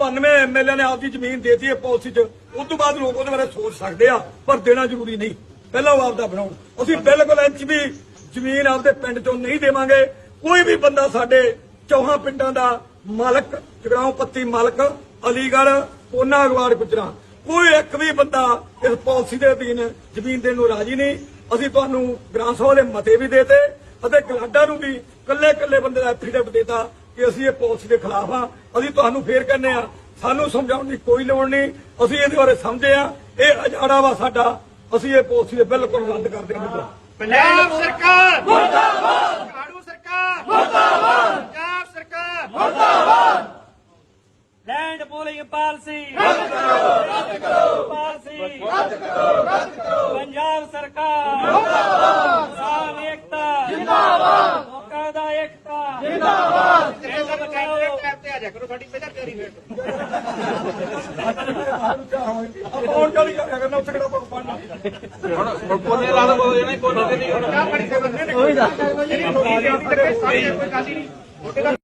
192 MLA ਨੇ ਆਪਦੀ ਜ਼ਮੀਨ ਦੇਤੀ ਹੈ ਪਾਲਿਸੀ 'ਚ ਉਸ ਤੋਂ ਬਾਅਦ ਲੋਕ ਉਹਦੇ ਬਾਰੇ ਸੋਚ ਸਕਦੇ ਆ, ਪਰ ਦੇਣਾ ਜ਼ਰੂਰੀ ਨਹੀਂ। ਪਹਿਲਾਂ ਉਹ ਆਪਦਾ ਬਣਾਉਣ। ਅਸੀਂ ਬਿਲਕੁਲ ਇੰਚ ਵੀ ਜ਼ਮੀਨ ਆਪਦੇ ਪਿੰਡ 'ਚੋਂ ਨਹੀਂ ਦੇਵਾਂਗੇ। ਕੋਈ ਵੀ ਬੰਦਾ ਸਾਡੇ ਚੌਹਾਂ ਪਿੰਡਾਂ ਦਾ ਮਾਲਕ, ਜਗਰਾਉਂ ਪੱਤੀ ਮਾਲਕ, ਅਲੀਗੜ੍ਹ ਕੋਨਾ ਅਗਵਾੜ ਗੁਜਰਾਂ ਕੋਈ ਇੱਕ ਵੀ ਬੰਦਾ ਇਸ ਪਾਲਿਸੀ ਦੇ ਅਧੀਨ ਜ਼ਮੀਨ ਦੇਣ ਨੂੰ ਰਾਜੀ ਨਹੀਂ। ਅਸੀਂ ਤੁਹਾਨੂੰ ਗ੍ਰਾਮ ਸਭਾ ਦੇ ਮਤੇ ਵੀ ਦੇਤੇ ਅਤੇ ਕਲਾਡਾ ਨੂੰ ਵੀ ਕੱਲੇ ਕੱਲੇ ਬੰਦੇ ਦਾ ਐਫੀਡੇਵਿਟ ਦੇਤਾ। ਕਿ ਅਸੀਂ ਇਹ ਪਾਲਿਸੀ ਦੇ ਖਿਲਾਫ ਆ ਅਸੀਂ ਤੁਹਾਨੂੰ ਫੇਰ ਕਹਿੰਦੇ ਆ ਸਾਨੂੰ ਸਮਝਾਉਣ ਦੀ ਕੋਈ ਲੋੜ ਨਹੀਂ। ਅਸੀਂ ਇਹਦੇ ਬਾਰੇ ਸਮਝੇ ਆ ਇਹ ਅਜਾੜਾ ਵਾ ਸਾਡਾ। ਅਸੀਂ ਇਹ ਪਾਲਿਸੀ ਦੇ ਬਿਲਕੁਲ ਰੱਦ ਕਰ ਦੇਵਾਂਗੇ ਪੰਜਾਬ ਸਰਕਾਰ! ਮੁਰਦਾਬਾਦ! ਝਾੜੂ ਸਰਕਾਰ! ਮੁਰਦਾਬਾਦ! ਪੰਜਾਬ ਸਰਕਾਰ! ਲੈਂਡ ਪੂਲਿੰਗ ਪਾਲਿਸੀ ਰੱਦ ਕਰੋ! ਰੱਦ ਕਰੋ! ਪਾਲਿਸੀ ਰੱਦ ਕਰੋ! ਰੱਦ ਕਰੋ! ਪੰਜਾਬ ਸਰਕਾਰ! ਸਭ ਕੈਮਰੇ ਟੈਪ ਤੇ ਆ ਜਾ ਕਰੋ ਸਾਡੀ ਪਹਿਲਾਂ ਤਿਆਰੀ ਹੋਈ। ਕੌਣ ਚਾਲੀ ਕਰਿਆ ਕਰਨਾ? ਉੱਥੇ ਕਿਹੜਾ ਕੋਈ ਪਾਣਾ ਕੋਈ ਗੱਲ ਨਹੀਂ ਕੋਈ ਗੱਲ ਨਹੀਂ।